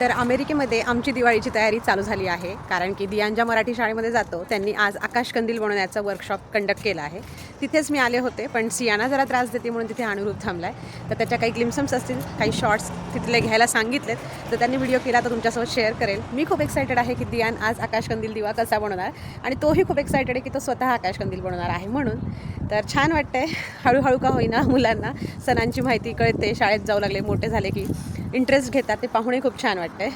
तर अमेरिकेमध्ये आमची दिवाळीची तयारी चालू झाली आहे. कारण की दियान ज्या मराठी शाळेमध्ये जातो. त्यांनी आज आकाश कंदील बनवण्याचा वर्कशॉप कंडक्ट केला आहे. तिथेच मी आले होते पण सियाना जरा त्रास देते म्हणून तिथे अनुरूप थांबला आहे तर त्याच्या काही ग्लिम्सम्स असतील काही शॉर्ट्स तिथले घ्यायला सांगितलेत. तर त्यांनी व्हिडिओ केला तर तुमच्यासोबत शेअर करेल. मी खूप एक्सायटेड आहे की दियान आज आकाश कंदील दिवा कसा बनवणार आणि तोही खूप एक्सायटेड आहे की तो स्वतः आकाश कंदील बनवणार आहे म्हणून. तर छान वाटतंय. हळूहळू का होईना मुलांना सणांची माहिती कळते. शाळेत जाऊ लागले मोठे झाले की इंटरेस्ट घेतात ते पाहुणे खूप छान वाटतंय.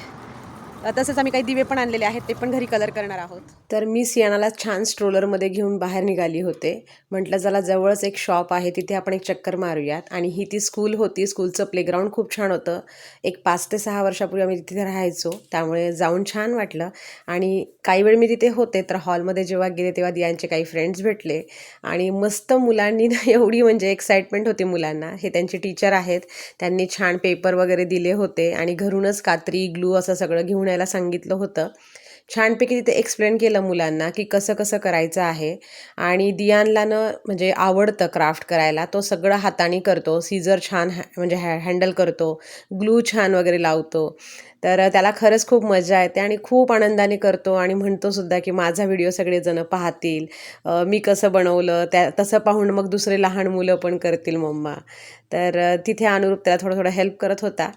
तसंच आम्ही काही दिवे पण आणलेले आहेत ते पण घरी कलर करणार आहोत. तर मी सियानाला छान स्ट्रोलरमध्ये घेऊन बाहेर निघाली होते. म्हटलं जरा जवळच एक शॉप आहे तिथे आपण एक चक्कर मारूयात. आणि ही ती स्कूल होती. स्कूलचं प्लेग्राऊंड खूप छान होतं. एक पाच ते सहा वर्षापूर्वी आम्ही तिथे राहायचो. त्यामुळे जाऊन छान वाटलं. आणि काही वेळ मी तिथे होते तर हॉलमध्ये जेव्हा गेले तेव्हा दियांचे काही फ्रेंड्स भेटले. आणि मस्त मुलांनी ना एवढी म्हणजे एक्साइटमेंट होती मुलांना. हे त्यांचे टीचर आहेत. त्यांनी छान पेपर वगैरे दिले होते. आणि घरूनच कात्री ग्लू असं सगळं घेऊन यायला सांगितलं होतं. छानपैकी तिथे एक्सप्लेन केलं मुलांना की कसं कसं करायचं आहे. आणि दियानला न म्हणजे आवडतं क्राफ्ट करायला. तो सगळं हाताने करतो. सीझर छान हॅ म्हणजे हॅ हँडल करतो. ग्लू छान वगैरे लावतो. तर त्याला खरंच खूप मजा येते आणि खूप आनंदाने करतो आणि म्हणतो सुद्धा की माझा व्हिडिओ सगळेजण पाहतील. मी कसं बनवलं त्या तसं पाहून मग दुसरे लहान मुलं पण करतील मम्मा. तर तिथे अनुरूप त्याला थोडं थोडं हेल्प करत होता.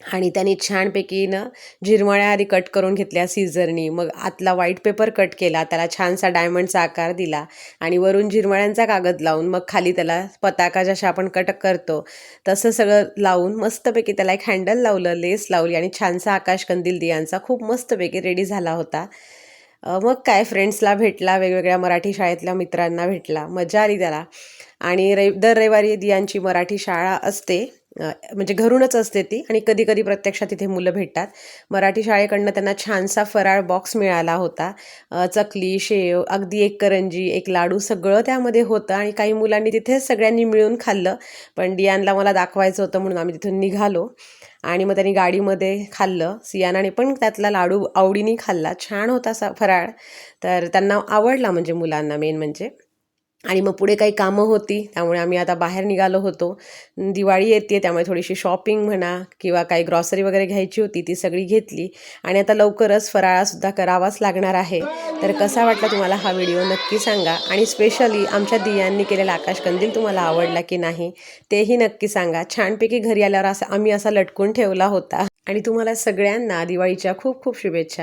आणि त्याने छानपैकी ना झिरमळ्या आधी कट करून घेतल्या सीझरनी मग आतला व्हाईट पेपर कट केला त्याला छानसा डायमंडचा आकार दिला आणि वरून झिरमळ्यांचा कागद लावून मग खाली त्याला पताका जशा आपण कट करतो तसं सगळं लावून मस्तपैकी त्याला एक हँडल लावलं लेस लावली आणि छानसा आकाश कंदील दियांचा खूप मस्तपैकी रेडी झाला होता. मग काय फ्रेंड्सला भेटला वेगवेगळ्या मराठी शाळेतल्या मित्रांना भेटला मजा आली त्याला. आणि रवि दर रविवारी दियांची मराठी शाळा असते. म्हणजे घरूनच असते ती आणि कधी कधी प्रत्यक्षात तिथे मुलं भेटतात. मराठी शाळेकडनं त्यांना छानसा फराळ बॉक्स मिळाला होता. चकली शेव अगदी एक करंजी एक लाडू सगळं त्यामध्ये होतं आणि काही मुलांनी तिथेच सगळ्यांनी मिळून खाल्लं. पण डियानला मला दाखवायचं होतं म्हणून आम्ही तिथून निघालो आणि मग त्यांनी गाडीमध्ये खाल्लं. सियानाने पण त्यातला लाडू आवडीने खाल्ला. छान होता सा फराळ. तर त्यांना आवडला म्हणजे मुलांना मेन म्हणजे. आणि मग पुढे काही कामं होती त्यामुळे आम्ही आता बाहेर निघालो होतो. दिवाळी येते त्यामुळे थोडीशी शॉपिंग म्हणा किंवा काही ग्रॉसरी वगैरे घ्यायची होती ती सगळी घेतली. आणि आता लवकरच फराळासुद्धा करावाच लागणार आहे. तर कसा वाटला तुम्हाला हा व्हिडिओ नक्की सांगा. आणि स्पेशली आमच्या दियांनी केलेला आकाशकंदील तुम्हाला आवडला की नाही तेही नक्की सांगा. छानपैकी घरी आल्यावर असा आम्ही असा लटकून ठेवला होता. आणि तुम्हाला सगळ्यांना दिवाळीच्या खूप खूप शुभेच्छा.